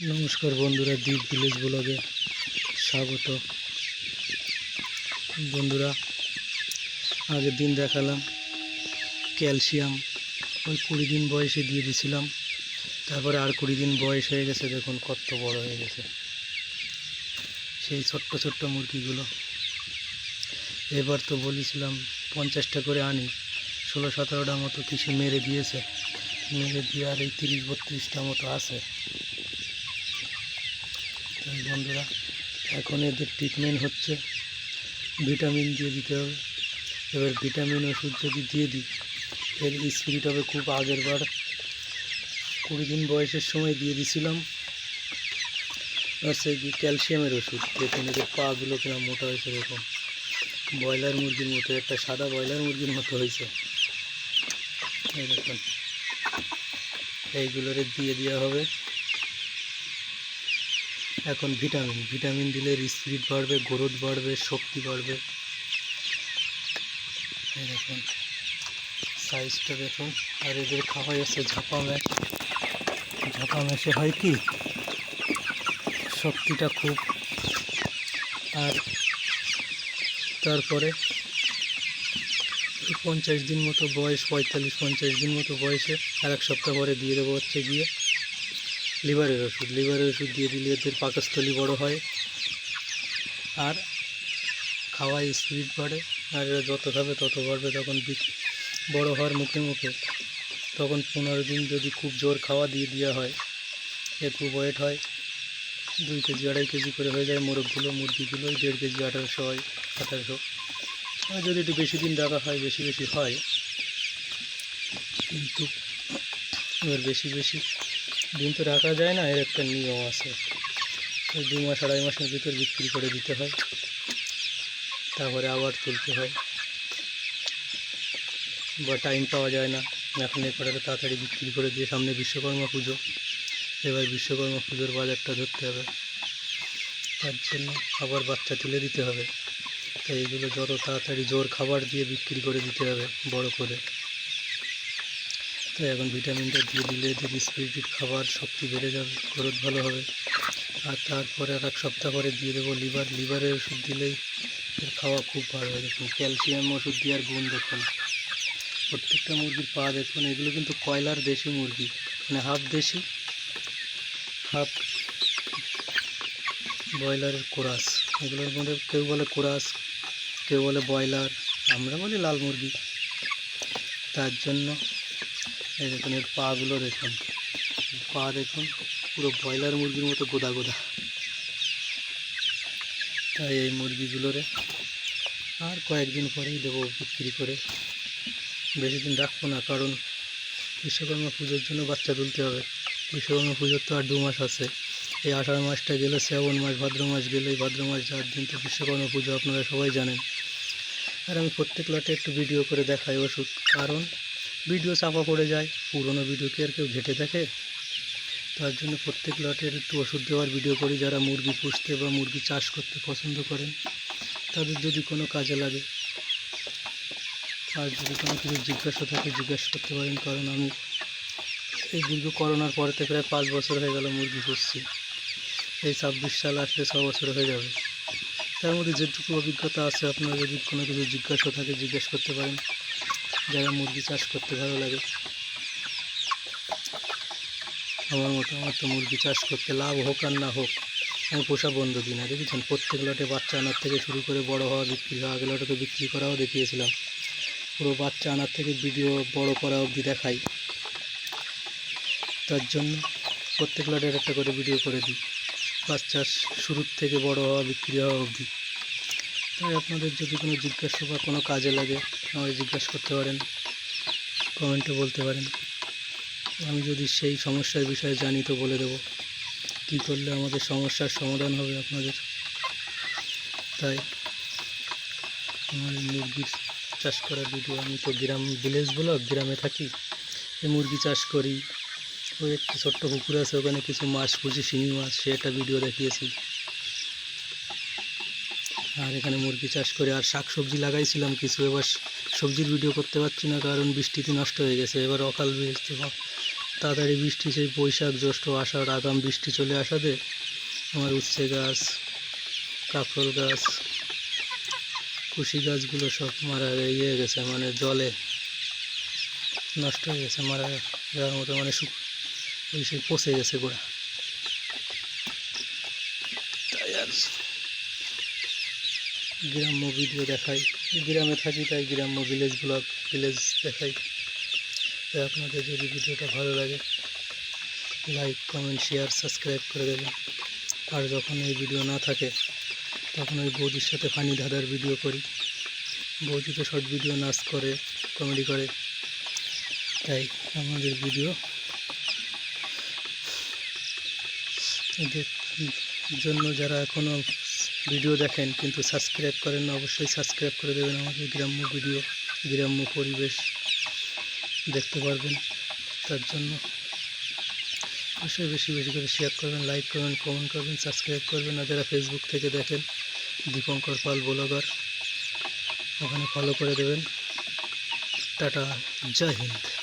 নমস্কার বন্ধুরা দ্বীপ ভিলেজ ব্লগে স্বাগত। বন্ধুরা, আগের দিন দেখালাম ক্যালসিয়াম, ওই কুড়ি দিন বয়সে দিয়ে দিছিলাম। তারপরে আর কুড়ি দিন বয়স হয়ে গেছে, দেখুন কত বড় হয়ে গেছে। সেই ছোট্ট ছোট্ট মুরগিগুলো। এবার তো বলেছিলাম, পঞ্চাশটা করে আনি, ষোলো সতেরোটা মতো কিছু মেরে দিয়েছে। মেরে দিয়ে আর এই তিরিশ বত্রিশটা মতো আছে। বন্ধুরা, এখন এদের ট্রিটমেন্ট হচ্ছে। ভিটামিন দিয়ে দিতে হবে। এবার ভিটামিন ওষুধ যদি দিয়ে দিই, এর স্পিরিট হবে খুব আগের বার। কুড়ি দিন বয়সের সময় দিয়ে দিছিলাম। হচ্ছে কি ক্যালসিয়ামের ওষুধ, দেখুন এদের পাগুলো কিনা মোটা হয়েছে, দেখুন। ব্রয়লার মুরগির মতো, একটা সাদা ব্রয়লার মুরগির মতো হয়েছে। এই দেখুন, এইগুলোরে দিয়ে দেওয়া হবে। এখন ভিটামিন ভিটামিন দিলে স্পিরিট বাড়বে, গ্রোথ বাড়বে, শক্তি বাড়বে। দেখুন সাইজটা দেখুন। আর এদের খাওয়াই আছে ঝাপা ম্যাচ ঝাপা ম্যাচে হয় কি? শক্তিটা খুব। আর তারপরে পঞ্চাশ দিন মতো বয়স, পঁয়তাল্লিশ, পঞ্চাশ দিন মতো বয়সে আর এক সপ্তাহ পরে দিয়ে দেবো হচ্ছে গিয়ে। লিভারের ওষুধ। লিভারের ওষুধ দিয়ে দিলে এদের পাকস্থলী বড় হয়। আর খাওয়ায় স্পিড বাড়ে। আর এরা যত খাবে তত বাড়বে। তখন বড় হওয়ার মুখে মুখে তখন পনেরো দিন যদি খুব জোর খাওয়া দিয়ে দেওয়া হয় এ খুব ওয়েট হয়, দুই কেজি, আড়াই কেজি করে হয়ে যায় মোরগগুলো, মুরগিগুলো, দেড় কেজি, আঠারোশো হয় আঠারোশো আর যদি একটু বেশি দিন রাখা হয়, বেশি বেশি হয়, কিন্তু এবার বেশি বেশি দিন তো রাখা যায় না, এর একটা নিয়ম আছে। দু মাস আড়াই মাসের ভিতর বিক্রি করে দিতে হয়। তারপরে আবার তুলতে হয়। বা টাইম পাওয়া যায় না। এখন এ কটাকে তাড়াতাড়ি বিক্রি করে দিয়ে সামনে বিশ্বকর্মা পুজো। এবার বিশ্বকর্মা পুজোর বাজারটা ধরতে হবে। তার জন্য আবার বাচ্চা তুলে দিতে হবে। তাই এগুলো যত তাড়াতাড়ি জোর খাবার দিয়ে বিক্রি করে দিতে হবে, বড় করে। তাই এখন ভিটামিনটা দিয়ে দিলে এদের স্পিরিটেড খাবার শক্তি বেড়ে যাবে? গ্রোথ ভালো হবে। আর তারপরে আর এক সপ্তাহ পরে দিয়ে দেবো লিভার লিভারের ওষুধ দিলেই খাওয়া খুব ভালো হয়। দেখুন ক্যালসিয়াম ওষুধ দেওয়ার গুণ দেখুন। প্রত্যেকটা মুরগির পা দেখুন, এগুলো কিন্তু কয়লার দেশি মুরগি। মানে হাফ দেশি হাফ ব্রয়লারের কোরাস। এগুলোর মধ্যে কেউ বলে কোরাস, কেউ বলে ব্রয়লার। আমরা বলি লাল মুরগি। তার জন্য এই দেখুন এর পাগুলো দেখুন। পা দেখুন, পুরো ব্রয়লার মুরগির মতো গোদা গোদা। তাই এই মুরগিগুলোরে আর কয়েকদিন পরেই দেবো বিক্রি করে। বেশি দিন রাখব না, কারণ বিশ্বকর্মা পুজোর জন্য বাচ্চা তুলতে হবে। বিশ্বকর্মা পুজোর তো আর দু মাস আছে। এই আষাঢ় মাসটা গেলে, শ্রাবণ মাস, ভাদ্র মাস গেলে ভাদ্র মাস যাওয়ার দিন তো বিশ্বকর্মা পুজো, আপনারা সবাই জানেন। আর আমি প্রত্যেক লটে একটু ভিডিও করে দেখাই ওষুধ কারণ ভিডিও চাপা পড়ে যায়, পুরনো ভিডিও কি আর কেউ ঘেটে দেখে? তার জন্য প্রত্যেক লটের একটু ওষুধ দেওয়ার ভিডিও করি যারা মুরগি পুষতে বা মুরগি চাষ করতে পছন্দ করেন। তাদের যদি কোনো কাজে লাগে আর যদি কোনো কিছু জিজ্ঞাসা থাকে, জিজ্ঞাসা করতে পারেন। কারণ আমি এই দীর্ঘ করোনার পরেতে প্রায় পাঁচ বছর হয়ে গেল মুরগি পুষছি। এই ছাব্বিশ সাল আসলে ছ বছর হয়ে যাবে। তার মধ্যে যেটুকু অভিজ্ঞতা আছে, আপনারা যদি কোনো কিছু জিজ্ঞাসা থাকে, জিজ্ঞেস করতে পারেন। যারা মুরগি চাষ করতে ভালো লাগে। আমার মতো আমার তো মুরগি চাষ করতে লাভ হোক আর না হোক, আমি পোষা বন্ধ দিই না দেখেছেন? প্রত্যেক লটে বাচ্চা আনার থেকে শুরু করে বড় হওয়া, বিক্রি হওয়া আগে লটে তো বিক্রি করাও দেখিয়েছিলাম। পুরো বাচ্চা আনার থেকে ভিডিও বড় করা অবধি দেখাই। তার জন্য প্রত্যেক লটের একটা করে ভিডিও করে দিই। বাচ্চা শুরুর থেকে বড় হওয়া, বিক্রি হওয়া অবধি। তাই আপনাদের যদি কোনো জিজ্ঞাসা বা কোনো কাজে লাগে, আমাকে জিজ্ঞাসা করতে পারেন, কমেন্টে বলতে পারেন। আমি যদি সেই সমস্যার বিষয়ে জানি তো বলে দেবো। কী করলে আমাদের সমস্যার সমাধান হবে আপনাদের? তাই আমার মুরগির চাষ করার ভিডিও আমি তো গ্রাম ভিলেজ ব্লক গ্রামে থাকি। মুরগি চাষ করি। ওই একটা ছোট্ট পুকুর আছে, ওখানে কিছু মাছ পুষি শিঙি মাছ, সে একটা ভিডিও দেখিয়েছি। আর এখানে মুরগি চাষ করে আর শাক সবজি লাগাইছিলাম কিছু। এবার সবজির ভিডিও করতে পারছি না কারণ বৃষ্টিতে নষ্ট হয়ে গেছে। এবার অকাল বৃষ্টি তাড়াতাড়ি বৃষ্টি, সেই বৈশাখ, জ্যৈষ্ঠ, আষাঢ়, আগাম বৃষ্টি চলে আসাতে আমার উচ্ছে গাছ কাফল গাছ, কুশি গাছগুলো সব মারা ইয়ে গেছে মানে জলে নষ্ট হয়ে গেছে, মারা যাওয়ার মতো মানে ওই সে পচে গেছে গোড়া। তাই আর গ্রাম্য ভিডিও দেখাই। গ্রামে থাকি, তাই গ্রাম্য ভিলেজ ব্লগ ভিলেজ দেখাই। তাই আপনাদের যদি ভিডিওটা ভালো লাগে লাইক কমেন্ট শেয়ার সাবস্ক্রাইব করে দেবেন। আর যখন এই ভিডিও না থাকে, তখন ওই বৌদির সাথে ফানি ধাঁধার ভিডিও করি। বৌদি তো শর্ট ভিডিও নাচ করে কমেডি করে। তাই আমাদের ভিডিও এদের জন্য যারা এখনও ভিডিও দেখেন, কিন্তু সাবস্ক্রাইব করেন না, অবশ্যই সাবস্ক্রাইব করে দেবেন আমাদের গ্রাম্য ভিডিও, গ্রাম্য পরিবেশ দেখতে পারবেন তার জন্য। অবশ্যই বেশি বেশি করে শেয়ার করবেন লাইক করবেন কমেন্ট করবেন সাবস্ক্রাইব করবেন। আর যারা ফেসবুক থেকে দেখেন, দীপঙ্কর পাল ব্লগার, ওখানে ফলো করে দেবেন। টাটা, জয় হিন্দ।